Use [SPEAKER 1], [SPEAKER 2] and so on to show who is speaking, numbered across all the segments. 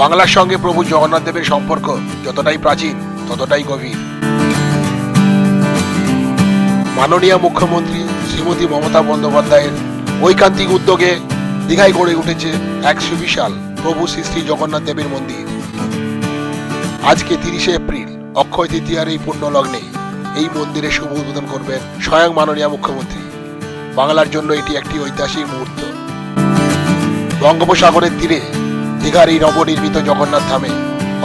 [SPEAKER 1] বাংলার সঙ্গে প্রভু জগন্নাথ দেবের সম্পর্ক যতটাই প্রাচীন, ততটাই গভীর। মাননীয় মুখ্যমন্ত্রী শ্রীমতী মমতা বন্দ্যোপাধ্যায়ের ঐকান্তিক উদ্যোগে দীঘায় গড়ে উঠেছে এক সুবিশাল প্রভু শ্রী শ্রী জগন্নাথ দেবের মন্দির। আজকে তিরিশে এপ্রিল, অক্ষয় তৃতীয়ার এই পুণ্য লগ্নে এই মন্দিরে শুভ উদ্বোধন করবেন স্বয়ং মাননীয় মুখ্যমন্ত্রী। বাংলার জন্য এটি একটি ঐতিহাসিক মুহূর্ত। বঙ্গোপসাগরের তীরে দীঘার এই নবনির্মিত জগন্নাথ ধামে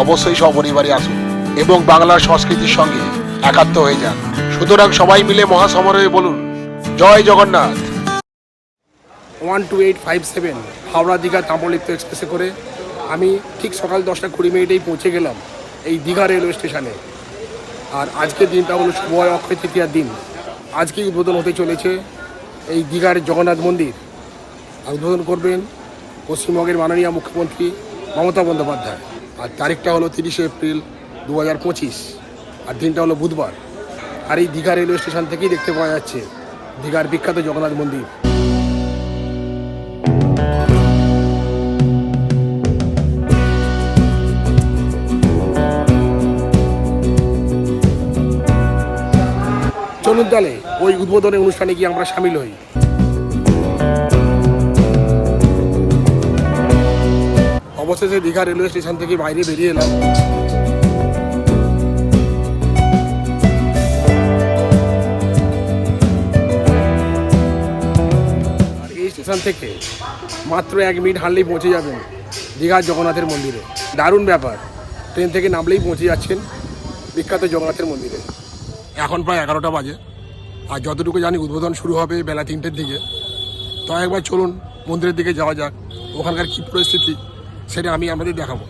[SPEAKER 1] অবশ্যই সপরিবারে আসুন এবং বাংলার সংস্কৃতির সঙ্গে একাত্ম হয়ে যান। সুতরাং সবাই মিলে মহাসমারোহে বলুন, জয় Jagannath.
[SPEAKER 2] One two eight five seven Howrah Digha Tamralipta এক্সপ্রেসে করে আমি ঠিক সকাল দশটা কুড়ি মিনিটেই পৌঁছে গেলাম এই দীঘা রেলওয়ে স্টেশনে। আর আজকের দিনটা হলো শুভ অক্ষয় তৃতীয়ার দিন। আজকেই উদ্বোধন হতে চলেছে এই দীঘার জগন্নাথ মন্দির। উদ্বোধন করবেন পশ্চিমবঙ্গের মাননীয় মুখ্যমন্ত্রী মমতা বন্দ্যোপাধ্যায়। আর তারিখটা হলো তিরিশে এপ্রিল দু হাজার পঁচিশ। আর দিনটা হলো বুধবার। আর এই দীঘা রেলওয়ে স্টেশন থেকেই দেখতে পাওয়া যাচ্ছে দীঘার বিখ্যাত জগন্নাথ মন্দির। চলুন তাহলে ওই উদ্বোধনী অনুষ্ঠানে গিয়ে আমরা সামিল হই। অবশেষে দীঘা রেলওয়ে স্টেশন থেকে বাইরে বেরিয়ে এলাম। এই স্টেশন থেকে মাত্র এক মিনিট হারলেই পৌঁছে যাবেন দীঘার জগন্নাথের মন্দিরে। দারুণ ব্যাপার। ট্রেন থেকে নামলেই পৌঁছে যাচ্ছেন বিখ্যাত জগন্নাথের মন্দিরে। এখন প্রায় এগারোটা বাজে। আর যতটুকু জানি উদ্বোধন শুরু হবে বেলা তিনটের দিকে। তো একবার চলুন মন্দিরের দিকে যাওয়া যাক। ওখানকার কী পরিস্থিতি সেটা আমি আমাদের দেখাবো।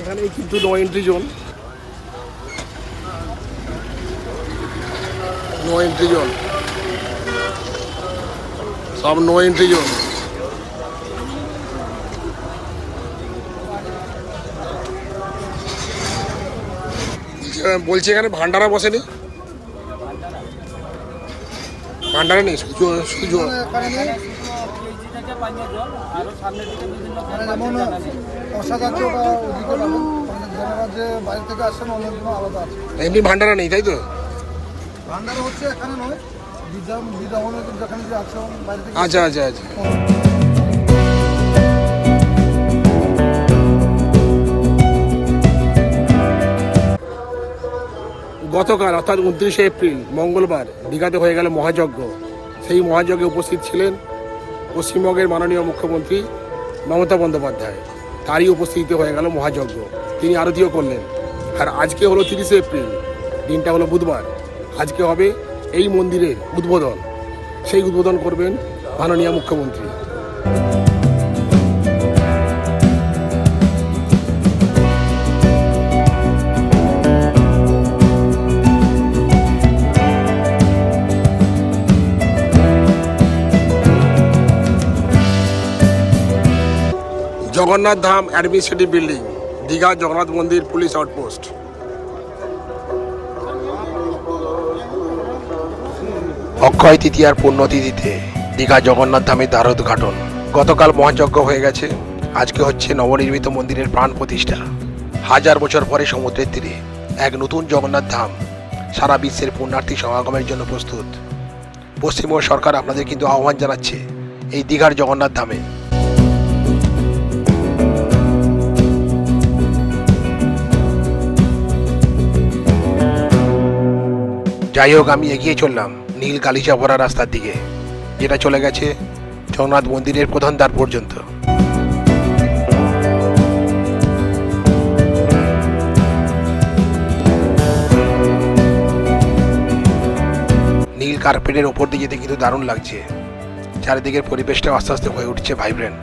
[SPEAKER 2] এখানে কিন্তু no entry zone no entry zone সব নো এন্ট্রি জোন বলছি এখানে ভান্ডারা বসেনি? ভান্ডারা নেই
[SPEAKER 3] যেমন যারা যে বাইরে থেকে আলাদা আছে
[SPEAKER 2] এমনি ভান্ডারা নেই তাই তো?
[SPEAKER 3] ভান্ডার হচ্ছে এখানে নয় বিদ্যা বিদ্যাভবনের যেখানে যে
[SPEAKER 2] আচ্ছা আচ্ছা আচ্ছা। গতকাল অর্থাৎ উনত্রিশে এপ্রিল, মঙ্গলবার দীঘাতে হয়ে গেল মহাযজ্ঞ। সেই মহাযজ্ঞে উপস্থিত ছিলেন পশ্চিমবঙ্গের মাননীয় মুখ্যমন্ত্রী মমতা বন্দ্যোপাধ্যায়। তারই উপস্থিতিতে হয়ে গেল মহাযজ্ঞ। তিনি আরতিও করলেন। আর আজকে হলো তিরিশে এপ্রিল, দিনটা হলো বুধবার। আজকে হবে এই মন্দিরের উদ্বোধন। সেই উদ্বোধন করবেন মাননীয় মুখ্যমন্ত্রী। জগন্নাথ ধাম অ্যাডমিনিস্ট্রেটিভ বিল্ডিং, দীঘা জগন্নাথ মন্দির পুলিশ আউটপোস্ট।
[SPEAKER 1] অক্ষয় তৃতীয়ার পুণ্যতিথিতে দীঘা জগন্নাথ ধামের দ্বার উদ্ঘাটন। গতকাল মহাযজ্ঞ হয়ে গেছে। আজকে হচ্ছে নবনির্মিত মন্দিরের প্রাণ প্রতিষ্ঠা। হাজার বছর পরে সমুদ্রের তীরে এক নতুন জগন্নাথ ধাম সারা বিশ্বের পুণ্যার্থী সমাগমের জন্য প্রস্তুত। পশ্চিমবঙ্গ সরকার আপনাদের কিন্তু আহ্বান জানাচ্ছে এই দীঘার জগন্নাথ ধামে। যাই হোক, আমি এগিয়ে চললাম নীল গালিচা ভরা রাস্তার দিকে, যেটা চলে গেছে জগন্নাথ মন্দিরের প্রধান দ্বার পর্যন্ত। নীল কার্পেটের ওপর দিয়ে যেতে কিন্তু দারুণ লাগছে। চারিদিকের পরিবেশটাও আস্তে আস্তে হয়ে উঠছে ভাইব্রেন্ট।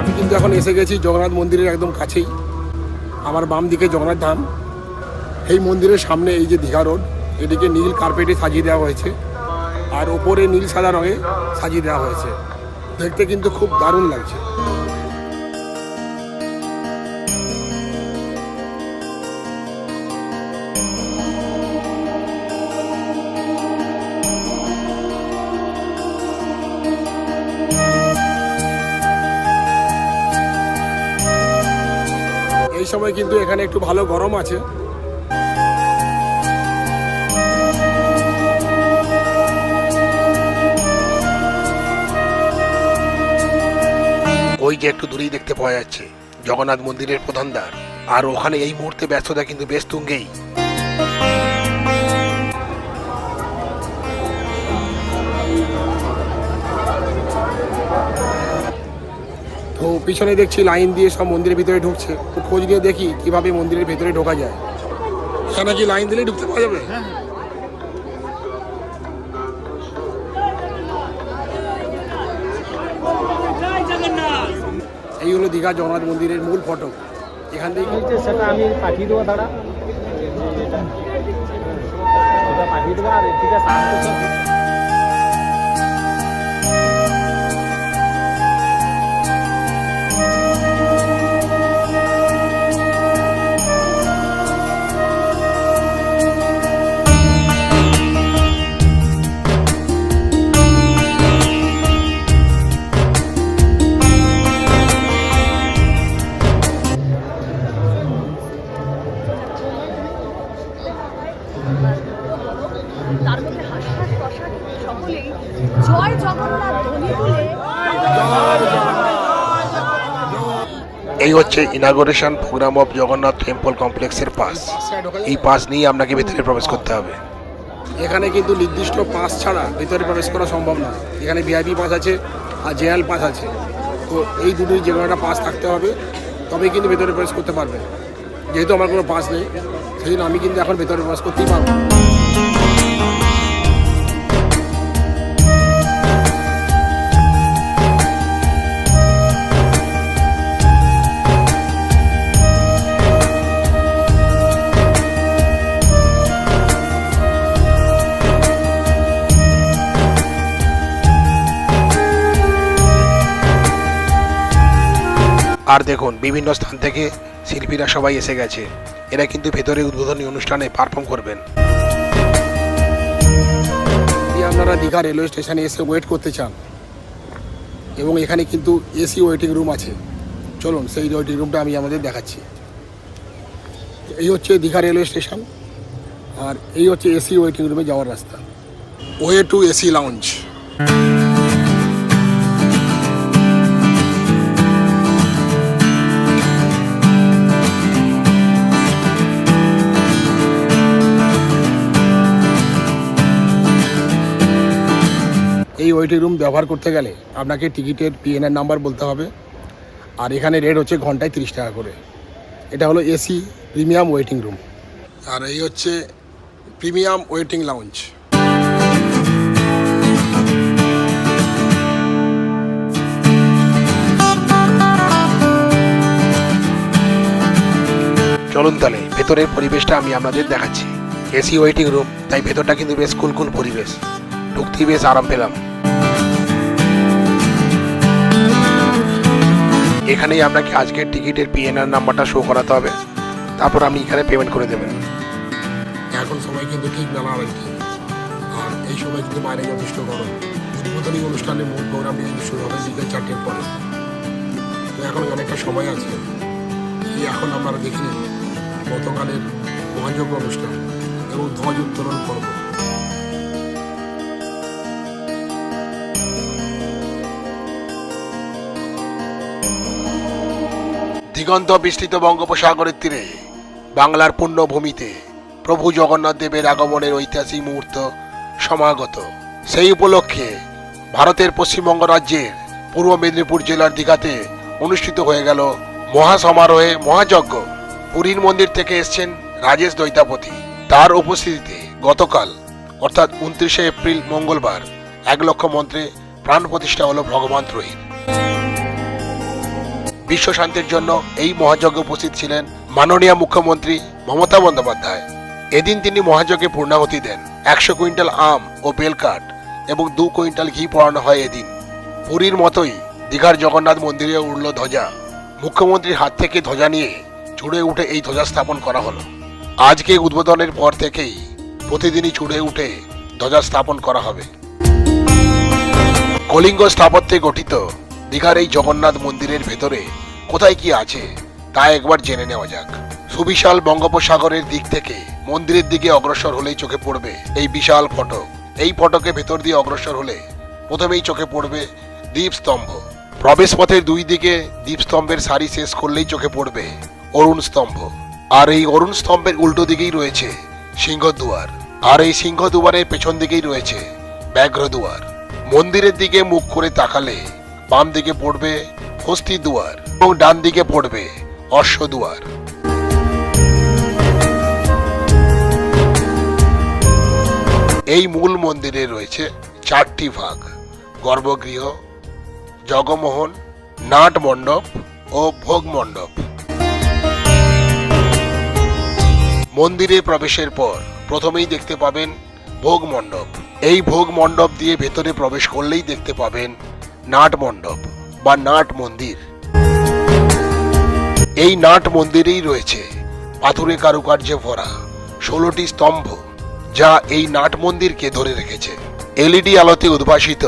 [SPEAKER 2] আমি কিন্তু এখন এসে গেছি জগন্নাথ মন্দিরের একদম কাছেই। আমার বাম দিকে জগন্নাথ ধাম। এই মন্দিরের সামনে এই যে দীঘা রোড এদিকে নীল কার্পেটে সাজিয়ে দেওয়া হয়েছে আর ওপরে নীল সাদা রঙে সাজিয়ে দেওয়া হয়েছে। দেখতে কিন্তু খুব দারুণ লাগছে। এই সময় কিন্তু এখানে একটু ভালো গরম আছে।
[SPEAKER 1] ওই যে একটু দূরেই দেখতে পাওয়া যাচ্ছে। জগন্নাথ মন্দিরের প্রধান দ্বার। আর ওখানে এই মুহূর্তে ব্যস্ততা কিন্তু বেশ তুঙ্গেই।
[SPEAKER 2] তো পিছনে দেখছি লাইন দিয়ে সব মন্দিরের ভিতরে ঢুকছে। তো খোঁজ নিয়ে দেখি কীভাবে মন্দিরের ভিতরে ঢোকা যায়। এখানে কি লাইন দিলে ঢুকতে পাওয়া যাবে? এই হলো দীঘা জগন্নাথ মন্দিরের মূল ফটক। এখান থেকে
[SPEAKER 4] সেটা আমি পাঠিয়ে দেবো দাদা। পাঠিয়ে দেবো আর এদিকে
[SPEAKER 1] হচ্ছে inauguration programme of Jagannath temple কমপ্লেক্সের পাস। এই পাস নিয়ে আপনাকে ভেতরে প্রবেশ করতে হবে।
[SPEAKER 2] এখানে কিন্তু নির্দিষ্ট পাস ছাড়া ভেতরে প্রবেশ করা সম্ভব না। এখানে ভিআইপি পাস আছে আর জেএল পাস আছে। তো এই দুটোই যে কোনো একটা পাস থাকতে হবে, তবেই কিন্তু ভেতরে প্রবেশ করতে পারবে। যেহেতু আমার কোনো পাস নেই সেই জন্য আমি কিন্তু এখন ভেতরে প্রবেশ করতেই পারব।
[SPEAKER 1] আর দেখুন বিভিন্ন স্থান থেকে শিল্পীরা সবাই এসে গেছে। এরা কিন্তু ভেতরে উদ্বোধনী অনুষ্ঠানে পারফর্ম করবেন।
[SPEAKER 2] আপনারা দীঘা রেলওয়ে স্টেশনে এসে ওয়েট করতে চান এবং এখানে কিন্তু এসি ওয়েটিং রুম আছে চলুন সেই ওয়েটিং রুমটা আমি আমাদের দেখাচ্ছি। এই হচ্ছে দীঘা রেলওয়ে স্টেশন আর এই হচ্ছে এসি ওয়েটিং রুমে যাওয়ার রাস্তা। Way to AC lounge waiting room ব্যবহার করতে গেলে আপনাকে টিকিটের পিএনআর নাম্বার বলতে হবে। আর এখানে রেট হচ্ছে ঘন্টায় তিরিশ টাকা করে। এটা হলো এসি প্রিমিয়াম ওয়েটিং রুম আর এই হচ্ছে প্রিমিয়াম ওয়েটিং লাউঞ্জ
[SPEAKER 1] চলুন তাহলে, ভেতরের পরিবেশটা আমি আপনাদের দেখাচ্ছি। এসি ওয়েটিং রুম তাই ভেতরটা কিন্তু বেশ কুলকুল পরিবেশ। ঢুকতেই বেশ আরাম পেলাম। এখানেই আপনাকে আজকের টিকিটের পিএনআর নাম্বারটা শো করাতে হবে। তারপর আপনি এখানে পেমেন্ট করে দেবেন।
[SPEAKER 2] এখন সময় কিন্তু ঠিক বেলা আড়াইটি আর এই সময় কিন্তু বাইরে যথেষ্ট গরম উদ্বোধনী অনুষ্ঠানের মূল প্রোগ্রাম শুরু হবে বিকেল চারটের পরে। তো এখন অনেকটা সময় আছে। কি এখন আমরা দেখে নিন গতকালের মহাযোগ্য অনুষ্ঠান এবং ধ্বজ উত্তোলন পর্ব
[SPEAKER 1] দিগন্ত বিস্তৃত বঙ্গোপসাগরের তীরে, বাংলার পুণ্যভূমিতে প্রভু জগন্নাথ দেবের আগমনের ঐতিহাসিক মুহূর্ত সমাগত। সেই উপলক্ষে ভারতের পশ্চিমবঙ্গ রাজ্যের পূর্ব মেদিনীপুর জেলার দীঘাতে অনুষ্ঠিত হয়ে গেল মহাসমারোহে মহাযজ্ঞ। পুরীর মন্দির থেকে এসছেন রাজেশ দৈতাপতি তার উপস্থিতিতে গতকাল, অর্থাৎ উনত্রিশে এপ্রিল মঙ্গলবার, এক লক্ষ মন্ত্রে প্রাণ প্রতিষ্ঠা হলো ভগবান ত্রয়ীর। বিশ্ব শান্তির জন্য এই মহাযজ্ঞে উপস্থিত ছিলেন মাননীয় মুখ্যমন্ত্রী মমতা বন্দ্যোপাধ্যায়। এদিন তিনি মহাযজ্ঞে পূর্ণাহতি দেন। একশো কুইন্টাল আম ও বেলকাঠ এবং দু কুইন্টাল ঘি পড়ানো হয় এদিন। পুরীর মতোই দীঘার জগন্নাথ মন্দিরে উড়ল ধ্বজা। মুখ্যমন্ত্রীর হাত থেকে ধ্বজা নিয়ে চুড়ে উঠে এই ধ্বজা স্থাপন করা হলো। আজকে উদ্বোধনের পর থেকেই প্রতিদিনই চুড়ে উঠে ধ্বজা স্থাপন করা হবে। কলিঙ্গ স্থাপত্যে গঠিত দীঘার এই জগন্নাথ মন্দিরের ভেতরে কোথায় কি আছে, তা একবার জেনে নেওয়া যাক। সুবিশাল বঙ্গোপসাগরের দিক থেকে মন্দিরের দিকে অগ্রসর হলেই চোখে পড়বে এই বিশাল ফটক। এই ফটকে ভেতর দিয়ে অগ্রসর হলে প্রথমেই চোখে পড়বে দ্বীপস্তম্ভ। প্রবেশ পথের দুই দিকে দ্বীপস্তম্ভের সারি শেষ করলেই চোখে পড়বে অরুণ স্তম্ভ আর এই অরুণ স্তম্ভের উল্টো দিকেই রয়েছে সিংহদুয়ার। আর এই সিংহদুয়ারের পেছন দিকেই রয়েছে ব্যাঘ্রদুয়ার। মন্দিরের দিকে মুখ করে তাকালে বাম দিকে পড়বে হস্তি দুয়ার এবং ডান দিকে পড়বে অশ্বদুয়ার। এই মূল মন্দিরে রয়েছে চারটি ভাগ, গর্ভগৃহ, জগমোহন, নাট মণ্ডপ ও ভোগ মণ্ডপ। মন্দিরে প্রবেশের পর প্রথমেই দেখতে পাবেন ভোগ মণ্ডপ। এই ভোগ মণ্ডপ দিয়ে ভেতরে প্রবেশ করলেই দেখতে পাবেন নাট মণ্ডপ বা নাট মন্দির। এই নাট মন্দিরেই রয়েছে পাথুরে কারুকার্যে ভরা ষোলোটি স্তম্ভ, যা এই নাট মন্দিরকে ধরে রেখেছে। এলইডি আলোতে উদ্ভাসিত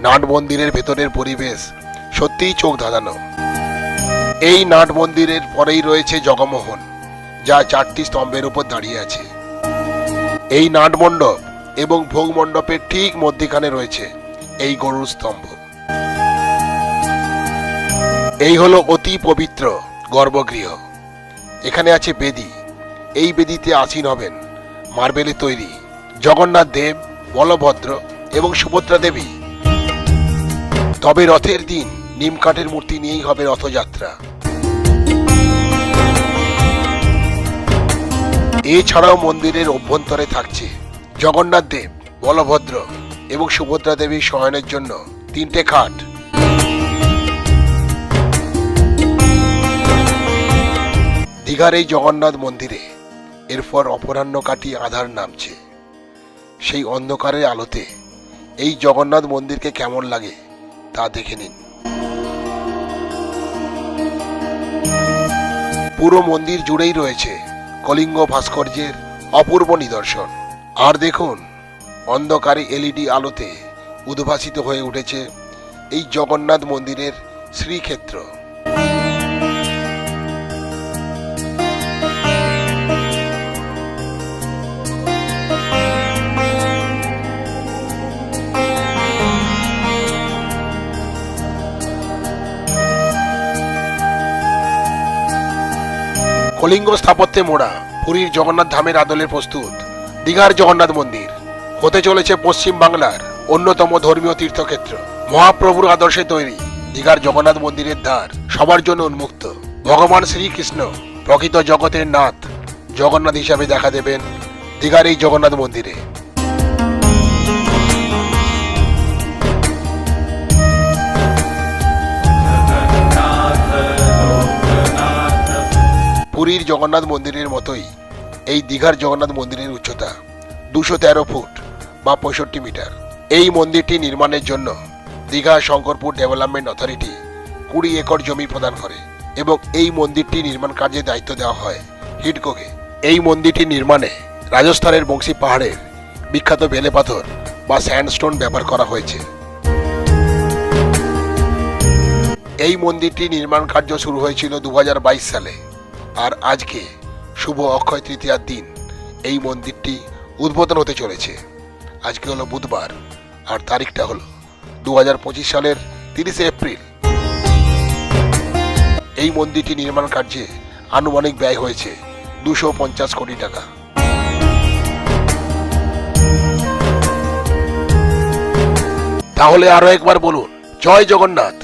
[SPEAKER 1] নাট মন্দিরের ভেতরের পরিবেশ সত্যিই চোখ ধাঁধানো। এই নাট মন্দিরের পরেই রয়েছে জগমোহন, যা চারটি স্তম্ভের উপর দাঁড়িয়ে আছে। এই নাট মণ্ডপ এবং ভোগ মণ্ডপের ঠিক মধ্যখানে রয়েছে এই গরুর স্তম্ভ। এই হলো অতি পবিত্র গর্ভগৃহ। এখানে আছে বেদি। এই বেদিতে আসীন হবেন মার্বেলে তৈরি জগন্নাথ দেব, বলভদ্র এবং সুভদ্রা দেবী। তবে রথের দিন নিম কাঠের মূর্তি নিয়েই হবে রথযাত্রা। এছাড়াও মন্দিরের অভ্যন্তরে থাকছে জগন্নাথ দেব, বলভদ্র এবং সুভদ্রা দেবীর শয়নের জন্য তিনটে খাট। দীঘার এই জগন্নাথ মন্দিরে এরপর অপরাহ্ন কাটি আধার নামছে। সেই অন্ধকারের আলোতে এই জগন্নাথ মন্দিরকে কেমন লাগে তা দেখে নিন। পুরো মন্দির জুড়েই রয়েছে কলিঙ্গ ভাস্কর্যের অপূর্ব নিদর্শন। আর দেখুন, অন্ধকারে এলইডি আলোতে উদ্ভাসিত হয়ে উঠেছে এই জগন্নাথ মন্দিরের শ্রীক্ষেত্র। কলিঙ্গ স্থাপত্যে মোড়া পুরীর জগন্নাথ ধামের আদলে প্রস্তুত। দীঘার জগন্নাথ মন্দির। হতে চলেছে পশ্চিম বাংলার অন্যতম ধর্মীয় তীর্থক্ষেত্র। মহাপ্রভুর আদর্শে তৈরি দীঘার জগন্নাথ মন্দিরের দ্বার সবার জন্য উন্মুক্ত। ভগবান শ্রীকৃষ্ণ, প্রকৃত জগতের নাথ জগন্নাথ হিসাবে দেখা দেবেন দীঘার এই জগন্নাথ মন্দিরে। পুরীর জগন্নাথ মন্দিরের মতোই এই দীঘার জগন্নাথ মন্দিরের উচ্চতা দুশো তেরো ফুট বা পঁয়ষট্টি মিটার। এই মন্দিরটি নির্মাণের জন্য দীঘা শঙ্করপুর ডেভেলপমেন্ট অথরিটি কুড়ি একর জমি প্রদান করে এবং এই মন্দিরটি নির্মাণ কার্যে দায়িত্ব দেওয়া হয় হিডকোকে এই মন্দিরটি নির্মাণে রাজস্থানের বংশী পাহাড়ের বিখ্যাত বেলে পাথর বা স্যান্ডস্টোন ব্যবহার করা হয়েছে। এই মন্দিরটি নির্মাণ কার্য শুরু হয়েছিল দু হাজার বাইশ সালে। আর আজকে শুভ অক্ষয় তৃতীয়ার দিন। এই মন্দিরটি উদ্বোধন হতে চলেছে। আজকে হলো বুধবার, আর তারিখটা হলো দু হাজার পঁচিশ সালের তিরিশে এপ্রিল। এই মন্দিরটি নির্মাণ কার্যে আনুমানিক ব্যয় হয়েছে দুশো পঞ্চাশ কোটি টাকা। তাহলে আরও একবার বলুন, জয় জগন্নাথ।